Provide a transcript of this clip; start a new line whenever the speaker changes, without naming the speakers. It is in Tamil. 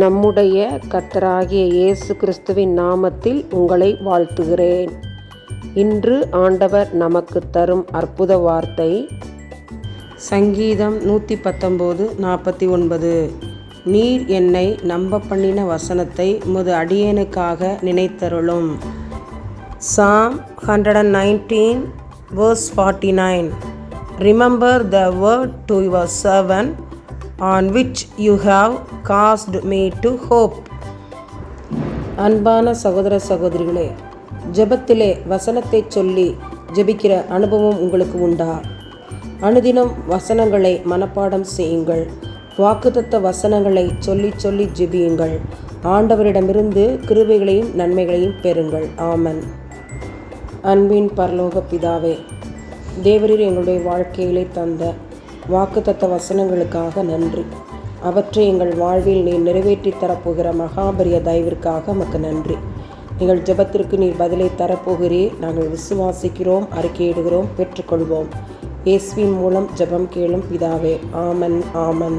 நம்முடைய கத்தராகிய இயேசு கிறிஸ்துவின் நாமத்தில் உங்களை வாழ்த்துகிறேன். இன்று ஆண்டவர் நமக்கு தரும் அற்புத வார்த்தை சங்கீதம் நூற்றி பத்தொம்போது நாற்பத்தி ஒன்பது. நீர் என்னை நம்ப பண்ணின வசனத்தை முது அடியேனுக்காக நினைத்தருளும். Psalm hundred and nineteen verse forty nine remember the word to your servant on which you have caused me to hope அன்பான சகோதர சகோதரிகளே ஜபத்திலே வசனத்தை சொல்லி ஜெபிக்கிற அனுபவம் உங்களுக்கு உண்டா? அனுதினம் வசனங்களை மனப்பாடம் செய்யுங்கள். வாக்குத்தத்த வசனங்களை சொல்லி சொல்லி ஜெபியுங்கள். ஆண்டவரிடமிருந்து கிருபைகளையும் நன்மைகளையும் பெறுங்கள். ஆமன். அன்பின் பரலோக பிதாவே தேவரீர் எங்களுடைய வாழ்க்கையிலே தந்த வாக்குத்தத்த வசனங்களுக்காக நன்றி. அவற்றை எங்கள் வாழ்வில் நீ நிறைவேற்றி தரப்போகிற மகாபரிய தயவிற்காக மக்கு நன்றி. எங்கள் ஜெபத்திற்கு நீர் பதிலை தரப்போகிறீர் நாங்கள் விசுவாசிக்கிறோம் அறிக்கையிடுகிறோம் பெற்றுக்கொள்வோம். இயேசுவின் மூலம் ஜெபம் கேளும் பிதாவே ஆமன் ஆமன்.